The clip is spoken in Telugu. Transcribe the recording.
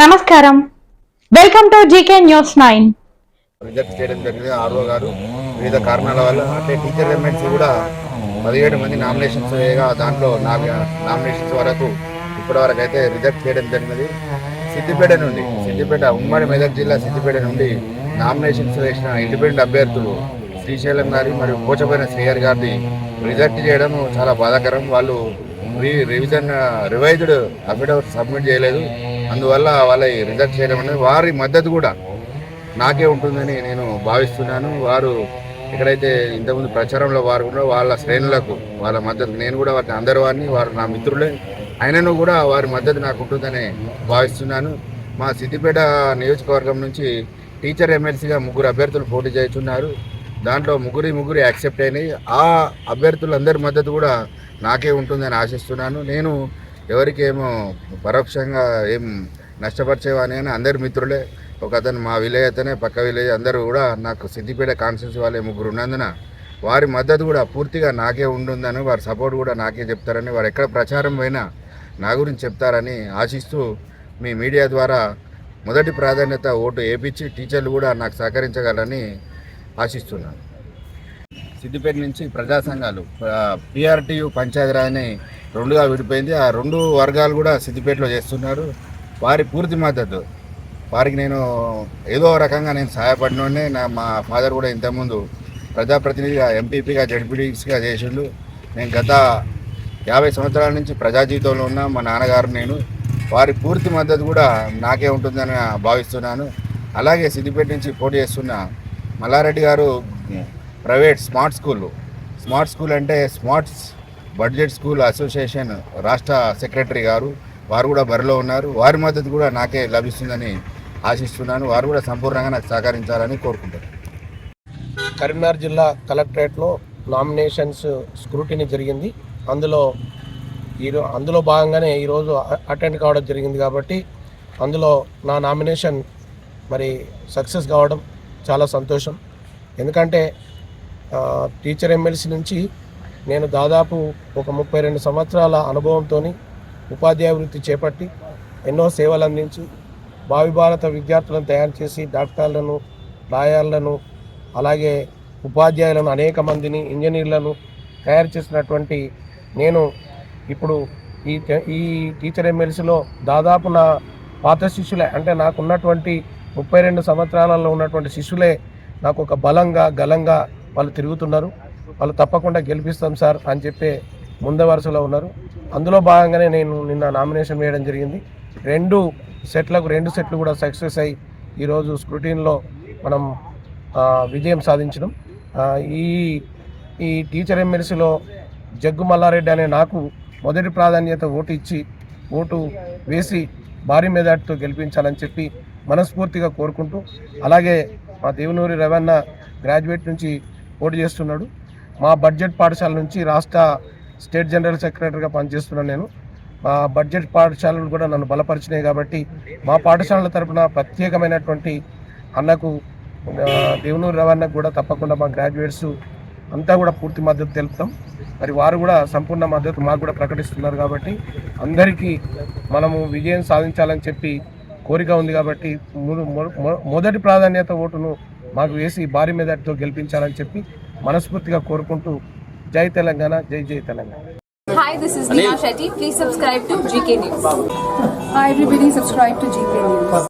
నమస్కారం. Welcome to GK news nine reject చేయడం జరిగింది. ఆర్ఓ గారు వివిధ కారణాల వల్ల అంటే టీచర్ ఎంఎన్సీ కూడా పదిహేడు మంది నామినేషన్స్ వేయగా దాంట్లో నామినేషన్స్ వరకు ఇప్పటి వరకు అయితే రిజెక్ట్ చేయడం జరిగినది. సిద్దిపేట నుండి సిద్దిపేట ఉమ్మడి మెదక్ జిల్లా సిద్దిపేట నుండి నామినేషన్స్ వేసిన ఇండిపెండెంట్ అభ్యర్థులు శ్రీశైలం గారి మరియు పోచపోయిన శ్రీహరి గారిని రిజెక్ట్ చేయడం చాలా బాధాకరం. వాళ్ళు re revision revised affidavit submit చేయలేదు. అందువల్ల వాళ్ళ రిజెక్ట్ చేయడం అనేది వారి మద్దతు కూడా. నాకే ఉంటుందని నేను భావిస్తున్నాను. వారు ఎక్కడైతే ఇంతకుముందు ప్రచారంలో వారు కూడా వాళ్ళ శ్రేణులకు వాళ్ళ మద్దతు నేను కూడా వారిని అందరి వారిని వారు నా మిత్రులే. అయినను కూడా వారి మద్దతు నాకు ఉంటుందని భావిస్తున్నాను. మా సిద్దిపేట నియోజకవర్గం నుంచి టీచర్ ఎమ్మెల్సీగా ముగ్గురు అభ్యర్థులు పోటీ చేస్తున్నారు. దాంట్లో ముగ్గురి ముగ్గురు యాక్సెప్ట్ అయినాయి. ఆ అభ్యర్థులందరి మద్దతు కూడా నాకే ఉంటుందని ఆశిస్తున్నాను. నేను ఎవరికి ఏమో పరోక్షంగా ఏం నష్టపరిచేవాని అని అందరి మిత్రులే. ఒక అతను మా విలేజ్ అతనే పక్క విలేజ్ అందరూ కూడా నాకు సిద్దిపేట కాన్స్టిట్యూన్సీ వాళ్ళే ముగ్గురు ఉన్నందున వారి మద్దతు కూడా పూర్తిగా నాకే ఉంటుందని వారి సపోర్ట్ కూడా నాకే చెప్తారని వారు ఎక్కడ ప్రచారం పోయినా నా గురించి చెప్తారని ఆశిస్తూ మీ మీడియా ద్వారా మొదటి ప్రాధాన్యత ఓటు వేపించి టీచర్లు కూడా నాకు సహకరించగలని ఆశిస్తున్నాను. సిద్దిపేట నుంచి ప్రజా సంఘాలు పిఆర్టీయు పంచాయతీరాజ్ అని రెండుగా విడిపోయింది. ఆ రెండు వర్గాలు కూడా సిద్దిపేటలో చేస్తున్నారు. వారి పూర్తి మద్దతు. వారికి నేను ఏదో రకంగా నేను సహాయపడినోడే నా మా ఫాదర్ కూడా ఇంతకుముందు ప్రజాప్రతినిధిగా ఎంపీపీగా జడ్పీటీసీగా చేసిండు. నేను గత యాభై సంవత్సరాల నుంచి ప్రజా జీవితంలో ఉన్న మా నాన్నగారు నేను. వారి పూర్తి మద్దతు కూడా నాకే ఉంటుందని భావిస్తున్నాను. అలాగే సిద్దిపేట నుంచి పోటీ చేస్తున్న మల్లారెడ్డి గారు private smart school. Smart school అంటే స్మార్ట్స్ బడ్జెట్ స్కూల్ అసోసియేషన్ రాష్ట్ర సెక్రటరీ గారు వారు కూడా బరిలో ఉన్నారు. వారి మద్దతు కూడా నాకే లభిస్తుందని ఆశిస్తున్నాను. వారు కూడా సంపూర్ణంగా నాకు సహకరించాలని కోరుకుంటున్నాను. కరీంనగర్ జిల్లా కలెక్టరేట్లో నామినేషన్స్ స్క్రూటినీ జరిగింది. అందులో ఈరో అందులో భాగంగానే ఈరోజు అటెండ్ కావడం జరిగింది కాబట్టి అందులో నా నామినేషన్ మరి సక్సెస్ కావడం చాలా సంతోషం. ఎందుకంటే టీచర్ ఎమ్మెల్సీ నుంచి నేను దాదాపు ఒక ముప్పై రెండు సంవత్సరాల అనుభవంతో ఉపాధ్యాయ వృత్తి చేపట్టి ఎన్నో సేవలు అందించి భావి భారత విద్యార్థులను తయారు చేసి డాక్టర్లను లాయర్లను అలాగే ఉపాధ్యాయులను అనేక మందిని ఇంజనీర్లను తయారు చేసినటువంటి నేను ఇప్పుడు ఈ ఈ టీచర్ ఎమ్మెల్సీలో దాదాపు నా పాత శిష్యులే. అంటే నాకు ఉన్నటువంటి ముప్పై రెండు సంవత్సరాలలో ఉన్నటువంటి శిష్యులే నాకు ఒక బలంగా గలంగా వాళ్ళు తిరుగుతున్నారు. వాళ్ళు తప్పకుండా గెలిపిస్తాం సార్ అని చెప్పే ముంద వరుసలో ఉన్నారు. అందులో భాగంగానే నేను నిన్న నామినేషన్ వేయడం జరిగింది. రెండు సెట్లకు రెండు సెట్లు కూడా సక్సెస్ అయ్యి ఈరోజు స్క్రూటీన్లో మనం విజయం సాధించడం ఈ ఈ టీచర్ ఎమ్మెల్సీలో జగ్గు మల్లారెడ్డి అనే నాకు మొదటి ప్రాధాన్యత ఓటు ఇచ్చి ఓటు వేసి భారీ మెజార్టీతో గెలిపించాలని చెప్పి మనస్ఫూర్తిగా కోరుకుంటూ అలాగే మా దేవునూరి రవణ గ్రాడ్యుయేట్ నుంచి పోటీ చేస్తున్నాడు. మా బడ్జెట్ పాఠశాల నుంచి రాష్ట్ర స్టేట్ జనరల్ సెక్రటరీగా పనిచేస్తున్నాను నేను. మా బడ్జెట్ పాఠశాలలు కూడా నన్ను బలపరిచినాయి కాబట్టి మా పాఠశాలల తరఫున ప్రత్యేకమైనటువంటి అన్నకు దేవునూరు రవాణాకు కూడా తప్పకుండా మా గ్రాడ్యుయేట్స్ అంతా కూడా పూర్తి మద్దతు తెలుపుతాం. మరి వారు కూడా సంపూర్ణ మద్దతు మాకు కూడా ప్రకటిస్తున్నారు కాబట్టి అందరికీ మనము విజయం సాధించాలని చెప్పి కోరిక ఉంది కాబట్టి మొ- మొదటి ప్రాధాన్యత ఓటును మాకు వేసి భారీ మెజార్టీతో గెలిపించాలని చెప్పి మనస్ఫూర్తిగా కోరుకుంటూ జై తెలంగాణ జై జై Telangana Hi, this is Neha Shetty. Please subscribe to GK News. Hi everybody, subscribe to GK News.